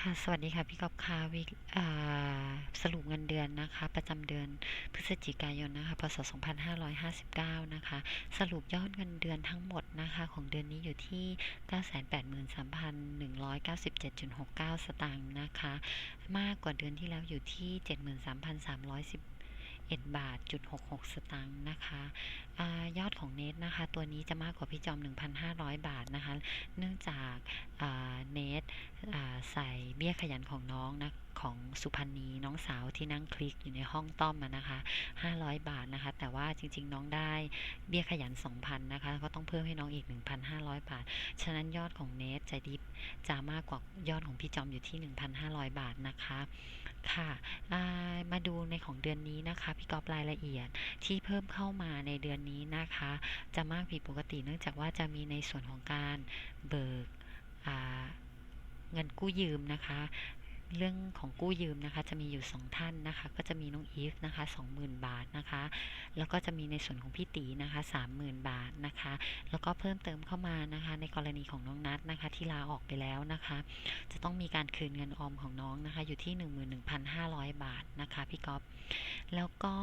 ค่ะสวัสดีค่ะพี่กอบค่ะวิกสรุปเงินเดือนนะคะ ประจำเดือนพฤศจิกายนนะคะพศ 2559 นะคะ สรุปยอดเงินเดือนทั้งหมดนะคะ ของเดือนนี้อยู่ที่ 983,197.69 สตางค์นะคะ มากกว่าเดือนที่แล้วอยู่ที่ 73,310 1บาทจุด66 สตางค์นะคะ ยอดของเนทนะคะ ตัวนี้จะมากกว่าพี่จอม 1,500 บาทนะคะ เนื่องจากเนทใส่เบี้ยขยันของน้องนะของสุพรรณีน้องสาวที่นั่งคลิกอยู่ในห้องต้อมนะคะ 500 บาทนะคะ แต่ว่าจริง ๆ น้องได้เบี้ยขยัน 2,000 นะคะ ก็ต้องเพิ่มให้น้องอีก 1,500 บาท ฉะนั้นยอดของเนทจะดิบจะมากกว่ายอดของพี่จอมอยู่ที่ 1,500 บาทนะคะ ค่ะ มาดูในของเดือนนี้นะคะ พี่กอบรายละเอียดที่เพิ่มเข้ามาในเดือนนี้นะคะ จะมากผิดปกติเนื่องจากว่าจะมีในส่วนของการเบิกเงินกู้ยืมนะคะเรื่องของกู้ยืมนะคะ จะมีอยู่ 2 ท่านนะคะ ก็จะมีน้องอีฟนะคะ20,000 บาทนะคะ แล้วก็จะมีในส่วนของพี่ตีนะคะ30,000 บาทนะคะ แล้วก็เพิ่มเติมเข้ามานะคะ ในกรณีของน้องนัทนะคะ ที่ลาออกไปแล้วนะคะ จะต้องมีการคืนเงินออมของน้องนะคะ อยู่ที่ 11,500 บาทนะคะ พี่ก๊อฟแล้วก็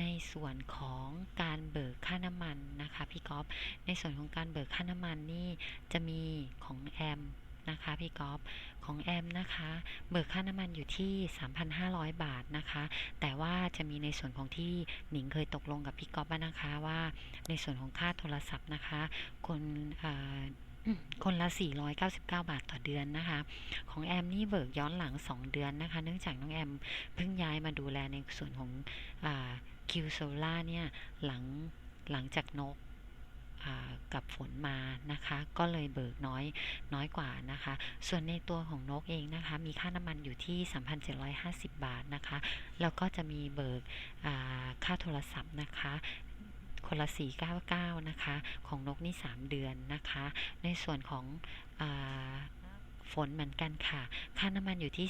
ในส่วนของการเบิกค่าน้ำมันนะคะพี่ก๊อฟในส่วนของการเบิกค่าน้ำมันนี่จะมีของแอมนะคะพี่ก๊อฟของแอมนะคะ เบิกค่าน้ำมันอยู่ที่ 3,500 บาทนะคะ แต่ว่าจะมีในส่วนของที่หนิงเคยตกลงกับพี่ก๊อฟนะคะว่าในส่วนของค่าโทรศัพท์นะคะ คนคนละ 499 บาทต่อเดือนนะคะ ของแอมนี่เบิกย้อนหลัง 2 เดือนนะคะ เนื่องจากน้องแอมเพิ่งย้ายมาดูแลในส่วนของ คิวโซล่าเนี่ยหลังหลังจากนกกับฝนมานะคะ ก็เลยเบิกน้อยน้อยกว่านะคะ ส่วนในตัวของนกเองนะคะ มีค่าน้ำมันอยู่ที่ 3,750 บาทนะคะ แล้วก็จะมีเบิกค่าโทรศัพท์นะคะคนละ499 นะคะ ของนกนี่ 3 เดือนนะคะ ในส่วนของอ ฝนเหมือนกันค่ะ ค่าน้ำมันอยู่ที่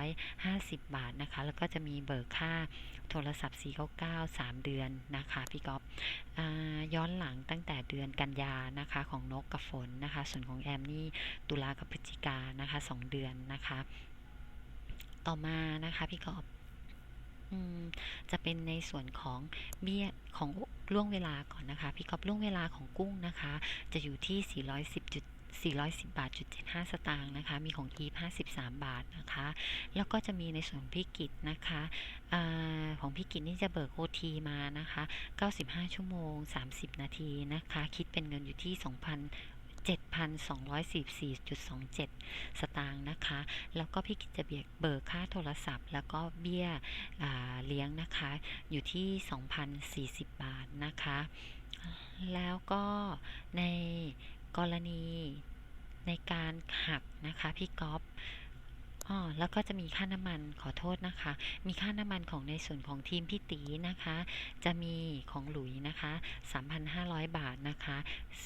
3,750 บาทนะคะ แล้วก็จะมีเบิกค่าโทรศัพท์ 499 3 เดือนนะคะ พี่ก๊อฟย้อนหลังตั้งแต่เดือนกันยานะคะ ของนกกับฝนนะคะ ส่วนของแอมนี่ตุลากับพฤศจิกานะคะ 2 เดือนนะคะ ต่อมานะคะพี่ก๊อฟจะเป็นในส่วนของเบี้ยของล่วงเวลาก่อนนะคะ พี่กอฟล่วงเวลาของกุ้งนะคะ จะอยู่ที่ 410 410 บาทจุด75 สตางค์นะคะ มีของอีฟ53 บาทนะคะ แล้วก็จะมีในส่วนพี่กิจนะคะอของพี่กิจนี่จะเบิกโอทีมานะคะ 95 ชั่วโมง 30 นาทีนะคะ คิดเป็นเงินอยู่ที่ 2,000 7,244.27 สตางค์นะคะ แล้วก็พี่กิจจะเบียกเบิกค่าโทรศัพท์ แล้วก็เบี้ยเลี้ยงนะคะ อยู่ที่ 2,040 บาทนะคะ แล้วก็ใน กรณีในการหักนะคะพี่ก๊อฟอ๋อแล้วก็จะมีค่าน้ำมันขอโทษนะคะ มีค่าน้ำมันของในส่วนของทีมพี่ตีนะคะ จะมีของหลุยนะคะ 3,500 บาทนะคะ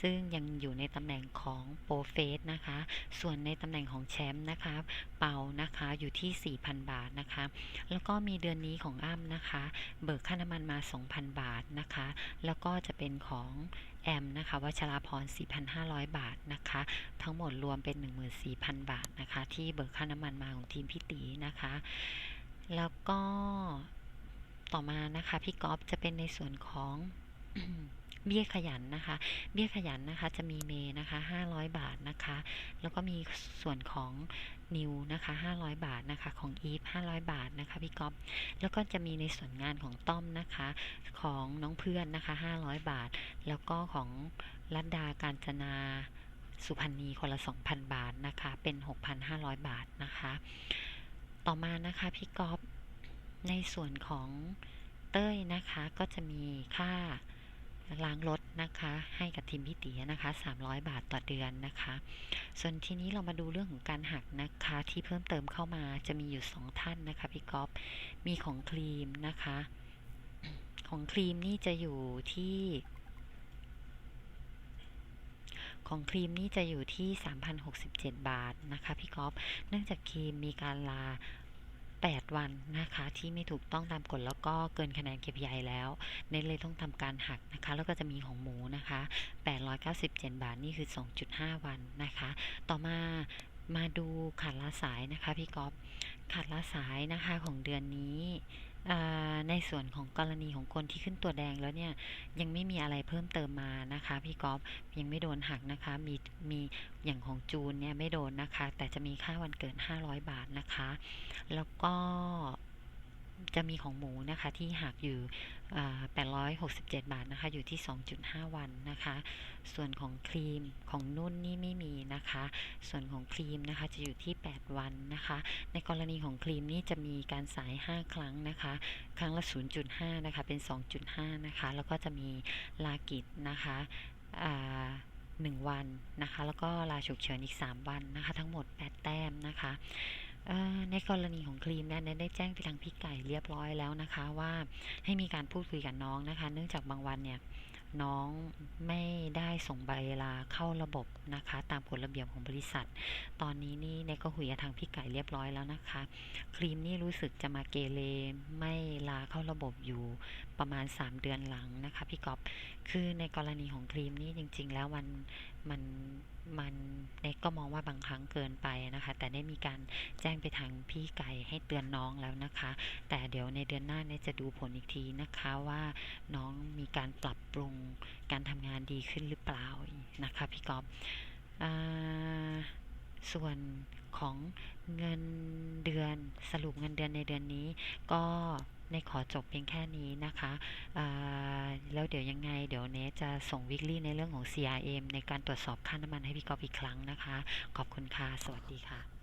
ซึ่งยังอยู่ในตำแหน่งของโปรเฟสนะคะ ส่วนในตำแหน่งของแชมป์นะคะ เปานะคะอยู่ที่ 4,000 บาทนะคะ แล้วก็มีเดือนนี้ของอ้ำนะคะ เบิกค่าน้ำมันมา 2,000 บาทนะคะ แล้วก็จะเป็นของแอมนะคะวัชราพร 4,500 บาทนะคะ ทั้งหมดรวมเป็น 14,000 บาทนะคะ ที่เบิกค่าน้ำมันมาของทีมพี่ตีนะคะ แล้วก็ต่อมานะคะ พี่ก๊อฟจะเป็นในส่วนของ เบี้ยขยันนะคะ เบี้ยขยันนะคะจะมีเมนะคะ500 บาทนะคะ แล้วก็มีส่วนของนิวนะคะ500 บาทนะคะของอีฟ500 บาทนะคะพี่ก๊อฟแล้วก็จะมีในส่วนงานของต้อมนะคะของน้องเพื่อนนะคะ500 บาท แล้วก็ของรัตดาการจนาสุพรรณีคนละ 2,000 บาทนะคะ เป็น 6,500 บาทนะคะ ต่อมานะคะพี่ก๊อฟในส่วนของเต้ยนะคะก็จะมีค่า ล้างรถนะคะให้กับทีมพี่ตีนะคะ 300 บาทต่อเดือนนะคะ ส่วนทีนี้เรามาดูเรื่องของการหักนะคะ ที่เพิ่มเติมเข้ามาจะมีอยู่ 2 ท่านนะคะพี่ก๊อฟมีของครีมนะคะ ของครีมนี่จะอยู่ที่ ของครีมนี่จะอยู่ที่ 3,067 บาทนะคะพี่ก๊อฟเนื่องจากครีมมีการลา 8 วันนะคะที่ไม่ถูกต้องตามกฎแล้วก็เกินคะแนน KPI แล้วเน้นเลยต้องทำการหักนะคะ แล้วก็จะมีของหมูนะคะ 897 บาทนี่คือ 2.5 วันนะคะ ต่อมามาดูขาดละสายนะคะพี่ก๊อฟขาดละสายนะคะของเดือนนี้ ในส่วนของกรณีของคนที่ขึ้นตัวแดงแล้วเนี่ยยังไม่มีอะไรเพิ่มเติมมานะคะ พี่กอ๊อฟยังไม่โดนหักนะคะ มีมีอย่างของจูนเนี่ยไม่โดนนะคะ แต่จะมีค่าวันเกิด 500 บาทนะคะ แล้วก็ จะมีของหมูนะคะที่หักอยู่ 867 บาทนะคะ อยู่ที่ 2.5 วันนะคะ ส่วนของครีมของนุ่นนี่ไม่มีนะคะ ส่วนของครีมนะคะจะอยู่ที่ 8 วันนะคะ ในกรณีของครีมนี่จะมีการสาย 5 ครั้งนะคะ ครั้งละ 0.5 นะคะ เป็น 2.5 นะคะ แล้วก็จะมีลากิจนะคะหนึ่งวันนะคะ แล้วก็ลาฉุกเฉินอีก 3 วันนะคะ ทั้งหมด 8 แต้มนะคะ ในกรณีของครีมเนี่ยได้แจ้งไปทางพี่ไก่เรียบร้อยแล้วนะคะ ว่าให้มีการพูดคุยกับน้องนะคะ เนื่องจากบางวันเนี่ย น้องไม่ได้ส่งใบลาเข้าระบบนะคะ ตามกฎระเบียบของบริษัท ตอนนี้นี่เนก็คุยทางพี่ไก่เรียบร้อยแล้วนะคะ ครีมนี่รู้สึกจะมาเกเรไม่ลาเข้าระบบอยู่ประมาณ 3 เดือนหลังนะคะพี่ก๊อฟคือในกรณีของครีมนี่จริง ๆ แล้วมันมันมันเนยก็มองว่าบางครั้งเกินไปนะคะ แต่ได้มีการแจ้งไปทางพี่ไก่ให้เตือนน้องแล้วนะคะ แต่เดี๋ยวในเดือนหน้าเนี่ยจะดูผลอีกทีนะคะว่าน้อง การปรับปรุงการทำงานดีขึ้นหรือเปล่านะคะพี่ก๊อฟส่วนของเงินเดือนสรุปเงินเดือนในเดือนนี้ ก็ในขอจบเพียงแค่นี้นะคะแล้วเดี๋ยวยังไง เดี๋ยวเนจะส่งวิกฤตในเรื่องของ CRM ในการตรวจสอบค่าน้ำมันให้พี่กอฟอีกครั้งนะคะ ขอบคุณค่ะ สวัสดีค่ะ